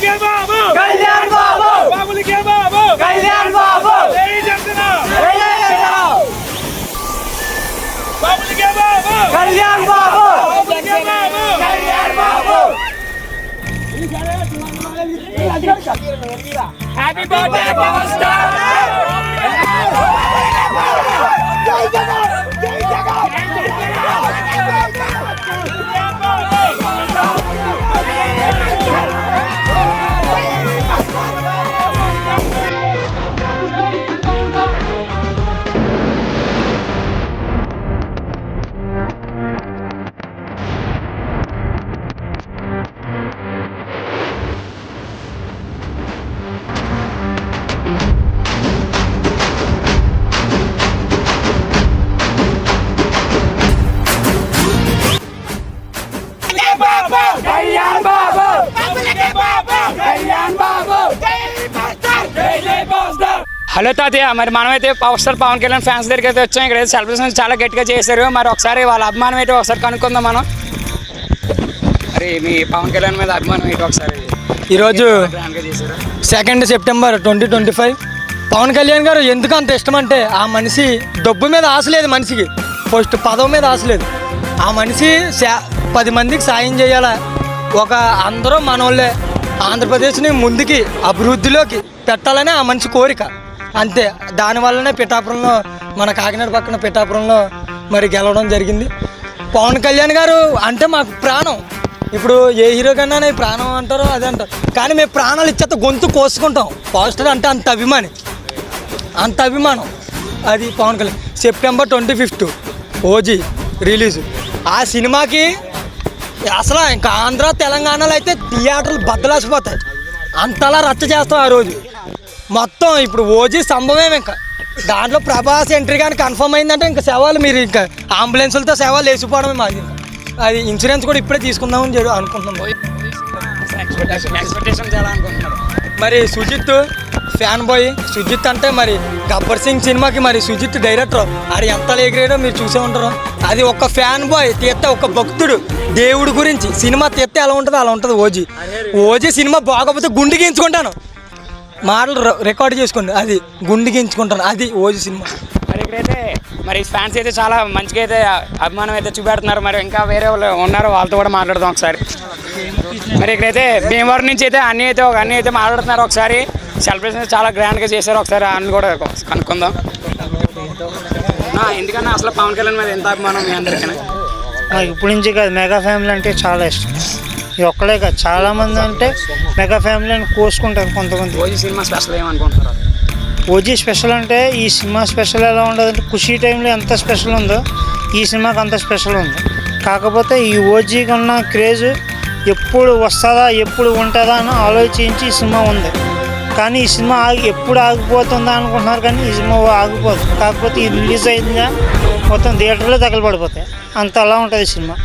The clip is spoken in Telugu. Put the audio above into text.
బాబులకే బాబు! కళ్యాణ్ బాబు! బాబులకే బాబు! కళ్యాణ్ బాబు! జై జై జై. బాబులకే బాబు! Kalyan Babu! Kalyan Babu! Happy birthday power star Babu hello తాతయ్య మరి మనమైతే power star Pawan Kalyan fans దగ్గరికి అయితే వచ్చాం. ఇక్కడ సెలబ్రేషన్ చాలా గట్టిగా చేశారు. మరి ఒకసారి వాళ్ళ అభిమానం ఏంటో ఒకసారి కనుక్కుందాం మనం. మరి మీ పవన్ కళ్యాణ్ మీద అభిమానం ఏంటో ఒకసారి? ఈరోజు second September twenty twenty five Pawan Kalyan garu ఎందుకు అంత ఇష్టం అంటే ఆ మనిషి డబ్బు మీద ఆశ లేదు మనిషికి. ఫస్ట్ పదవి మీద ఆశ లేదు. ఆ మనిషి పది మందికి సాయం చేయాలా? ఒక అందరూ మనోళ్ళే. ఆంధ్రప్రదేశ్ని ముందుకి అభివృద్ధిలోకి పెట్టాలనే ఆ మనిషి కోరిక. అంతే. దానివల్లనే పిఠాపురంలో మన కాకినాడ పక్కన పిఠాపురంలో మరి గెలవడం జరిగింది. పవన్ కళ్యాణ్ గారు అంటే మాకు ప్రాణం. ఇప్పుడు ఏ హీరో కన్నా ప్రాణం అంటారో అదే అంటారు. కానీ మేము ప్రాణాలు ఇచ్చేత గొంతు కోసుకుంటాం. పాస్టర్ అంటే అంత అభిమాని. అంత అభిమానం. అది Pawan Kalyan. September twenty fifth OG release ఆ సినిమాకి అసలు ఇంకా ఆంధ్ర తెలంగాణలో అయితే థియేటర్లు బద్దలాసిపోతాయి అంతలా రచ్చ చేస్తాం ఆ రోజు. మొత్తం ఇప్పుడు ఓజీ సంభవమే ఇంకా. దాంట్లో ప్రభాస్ ఎంట్రీ కానీ కన్ఫర్మ్ అయిందంటే ఇంకా సేవలు మీరు ఇంకా అంబులెన్సులతో సేవలు వేసిపోవడమే మాది అది ఇన్సూరెన్స్ కూడా ఇప్పుడే తీసుకుందామని చెప్పి అనుకుంటున్నాం మరి సుజిత్ ఫ్యాన్ బాయ్. సుజిత్ అంటే మరి గబ్బర్ సింగ్ సినిమాకి మరి సుజిత్ డైరెక్టర్ అది ఎంత ఎగిరాడో మీరు చూసే ఉంటారు. అది ఒక ఫ్యాన్ బాయ్ తీస్తే ఒక భక్తుడు. దేవుడి గురించి సినిమా తీస్తే ఎలా ఉంటుందో అలా ఉంటుంది ఓజీ. ఓజీ సినిమా బాగోకపోతే గుండె గీయించుకుంటాను. మాటలు ర- రికార్డ్ చేసుకోండి అది గుండె గీయించుకుంటాను అది ఓజీ సినిమా. మరి ఇక్కడైతే మరి ఫ్యాన్స్ అయితే చాలా మంచిగా అయితే అభిమానం అయితే చూపెడుతున్నారు. మరి ఇంకా వేరే వాళ్ళు ఉన్నారు వాళ్ళతో కూడా మాట్లాడదాం ఒకసారి. మరి ఇక్కడైతే భీమవరం నుంచి అయితే అన్నీ అయితే ఒక అన్నీ అయితే మాట్లాడుతున్నారు ఒకసారి. సెలబ్రేషన్ చాలా గ్రాండ్గా చేశారు ఒకసారి. అన్ని కూడా కనుక్కుందాం. ఎందుకన్నా అసలు పవన్ కళ్యాణ్ మీద ఎంత అభిమానం మీ అందరికీ నాకు ఇప్పటి నుంచి కాదు మెగా ఫ్యామిలీ అంటే చాలా ఇష్టం. ఇది ఒక్కలే కాదు చాలా మంది అంటే మెగా ఫ్యామిలీ అని కోసుకుంటారు కొంతమంది. రోజు సినిమా స్పెషల్ ఏమనుకుంటున్నారు? ఓజీ స్పెషల్ అంటే ఈ సినిమా స్పెషల్ ఎలా ఉండదంటే ఖుషీ టైంలో ఎంత స్పెషల్ ఉందో ఈ సినిమాకి అంత స్పెషల్ ఉంది. కాకపోతే ఈ ఓజీకి ఉన్న క్రేజ్ ఎప్పుడు వస్తుందా ఎప్పుడు ఉంటుందా అని ఆలోచించి ఈ సినిమా ఉంది. కానీ ఈ సినిమా ఆగి ఎప్పుడు ఆగిపోతుందా అనుకుంటున్నారు కానీ ఈ సినిమా ఆగిపోదు. కాకపోతే ఈ రిలీజ్ అయిందిగా మొత్తం థియేటర్లో తగలబడిపోతాయి. అంత అలా ఉంటుంది ఈ సినిమా.